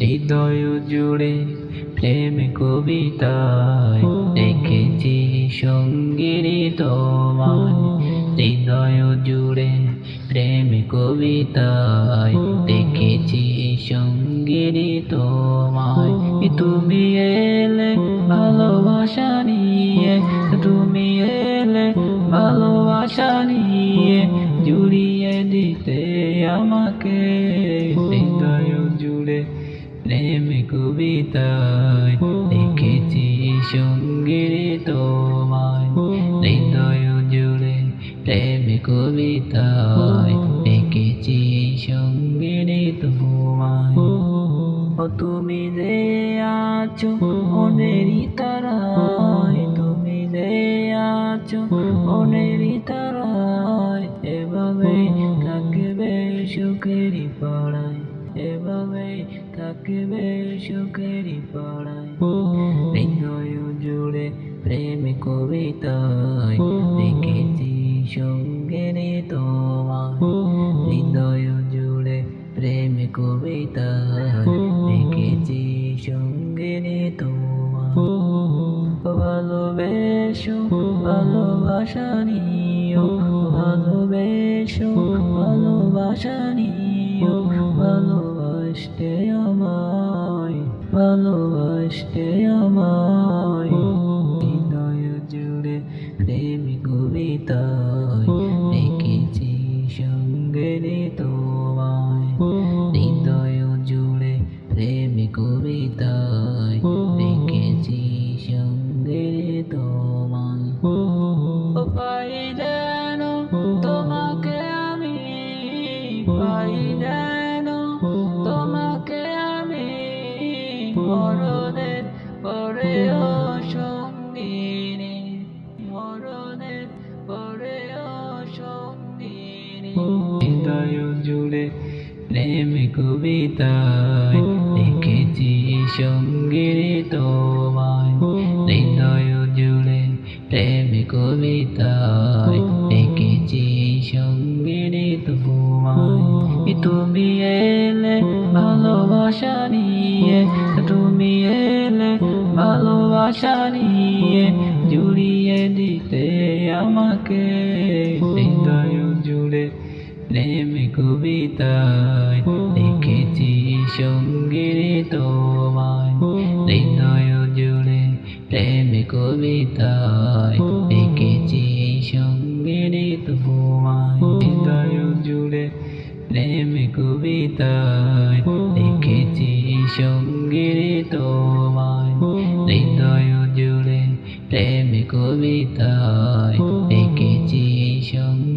হৃদয় জুড়ে প্রেম কবিতায় দেখেছি সঙ্গীর তোমায়। হৃদয় জুড়ে প্রেম কবিতায় দেখেছি সঙ্গীর তোমায়। তুমি এলে ভালোবাসা নিয়ে, তুমি এলে ভালোবাসা নিয়ে, জুড়িয়ে দিতে আমাকে। প্রেম কবিতায় দেখেছি সঙ্গীর তোমায়। হৃদয় জুড়ে প্রেম কবিতায় দেখেছি সঙ্গীর তোমায়। তুমি যে আছো মনেরই তারায়, তুমি যে আছো মনেরই তারায়, এভাবে থাকবে সুখেরই পাড়ায়। এভাবে থাকবে সুখেরই পাড়ায়। হৃদয় জুড়ে প্রেম কবিতায় দেখেছি সঙ্গের তোমায়। হৃদয় জুড়ে প্রেম কবিতায় দেখেছি সঙ্গের তোমায়। ভালোবেসো ভালোবাসা নিও। ভালোবেসো ভালোবাসা নিও। ভালোবাসতে আমায় ভালোবাসতে আমায়। হৃদয় জুড়ে প্রেম কবিতায় দেখেছি সঙ্গের তোমায়। হৃদয় জুড়ে প্রেম কবিতায় দেখেছি সঙ্গের তোমায়। ও পাই যেন তোমাকে আমি পাই যেন মরণের পরেও সঙ্গিনী মরণের পরেও সঙ্গিনী হৃদয় জুড়ে প্রেম কবিতায় দেখেছি সঙ্গীর তোমায়। হৃদয় জুড়ে প্রেম কবিতায় দেখেছি সঙ্গীর তোমায়। তুমি এলে ভালোবাসা নিয়ে নিয়ে জুড়িয়ে দিতে আমাকে। হৃদয় জুড়ে প্রেম কবিতায় দেখেছি সঙ্গীর তোমায়। হৃদয় জুড়ে প্রেম কবিতায় দেখেছি সঙ্গীর তোমায়। হৃদয় জুড়ে প্রেম কবিতায় দেখেছি সঙ্গীর তোমায়। হৃদয় জুড়ে প্রেম কবিতায় দেখেছি সঙ্গে।